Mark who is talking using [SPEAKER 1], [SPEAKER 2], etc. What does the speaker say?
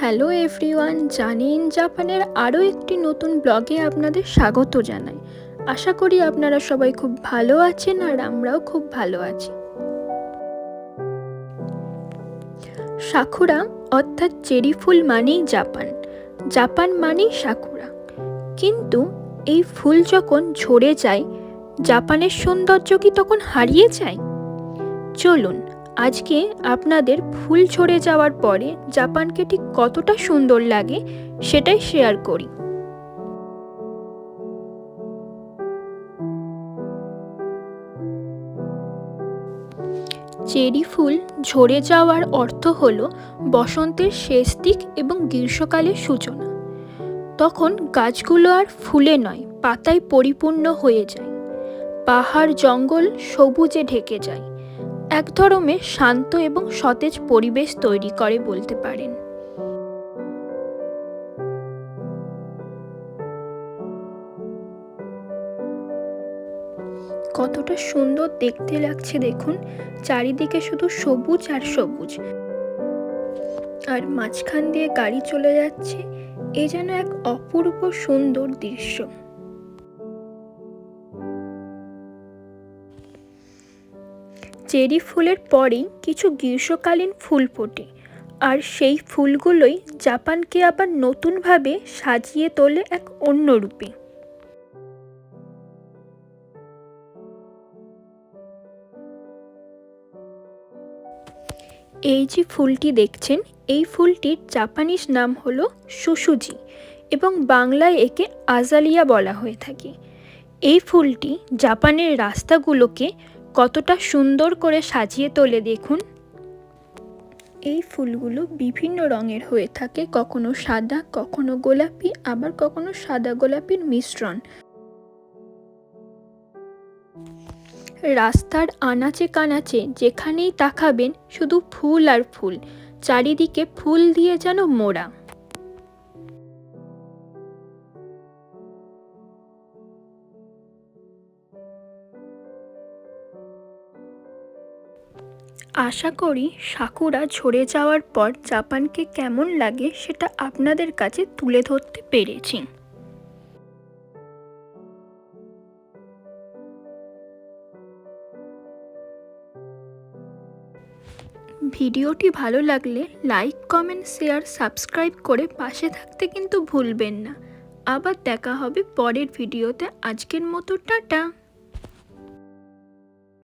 [SPEAKER 1] Hello everyone, জানেন জাপানের আরও একটি নতুন ব্লগে আপনাদের স্বাগত জানাই। আশা করি আপনারা সবাই খুব ভালো আছেন আর আমরাও খুব ভালো আছি। সাকুরা অর্থাৎ চেরি ফুল মানেই জাপান। জাপান মানেই সাকুরা। কিন্তু এই ফুল যখন ঝরে যায়, জাপানের সৌন্দর্য কি তখন হারিয়ে যায়? চলুন আজকে আপনাদের ফুল ঝরে যাওয়ার পরে জাপানকে ঠিক কতটা সুন্দর লাগে সেটাই শেয়ার করি। চেরি ফুল ঝরে যাওয়ার অর্থ হল বসন্তের শেষ দিক এবং গ্রীষ্মকালের সূচনা। তখন গাছগুলো আর ফুলে নয়, পাতায় পরিপূর্ণ হয়ে যায়। পাহাড় জঙ্গল সবুজে ঢেকে যায়। এক ধরনের শান্ত এবং সতেজ পরিবেশ তৈরি করে বলতে পারেন। কতটা সুন্দর দেখতে লাগছে দেখুন, চারিদিকে শুধু সবুজ আর সবুজ। আর মাঝখান দিয়ে গাড়ি চলে যাচ্ছে, এ যেন এক অপূর্ব সুন্দর দৃশ্য। চেরি ফুলের পরেই কিছু গ্রীষ্মকালীন ফুল ফোটে। আর সেই ফুলগুলোই জাপানকে আবার নতুনভাবে সাজিয়ে তোলে এক অন্য রূপে। এই যে ফুলটি দেখছেন, এই ফুলটির জাপানিজ নাম হলো সুসুজি এবং বাংলায় একে আজালিয়া বলা হয়ে থাকে। এই ফুলটি জাপানের রাস্তাগুলোকে কতটা সুন্দর করে সাজিয়ে তোলে দেখুন। এই ফুলগুলো বিভিন্ন রঙের হয়ে থাকে, কখনো সাদা, কখনো গোলাপি, আবার কখনো সাদা গোলাপির মিশ্রণ। রাস্তার আনাচে কানাচে যেখানেই তাকাবেন শুধু ফুল আর ফুল, চারিদিকে ফুল দিয়ে যেন মোড়া। আশা করি সাকুরা ঝরে যাওয়ার পর জাপানকে কেমন লাগে সেটা আপনাদের কাছে তুলে ধরতে পেরেছি। ভিডিওটি ভালো লাগলে লাইক, কমেন্ট, শেয়ার, সাবস্ক্রাইব করে পাশে থাকতে কিন্তু ভুলবেন না। আবার দেখা হবে পরের ভিডিওতে। আজকের মতো টাটা।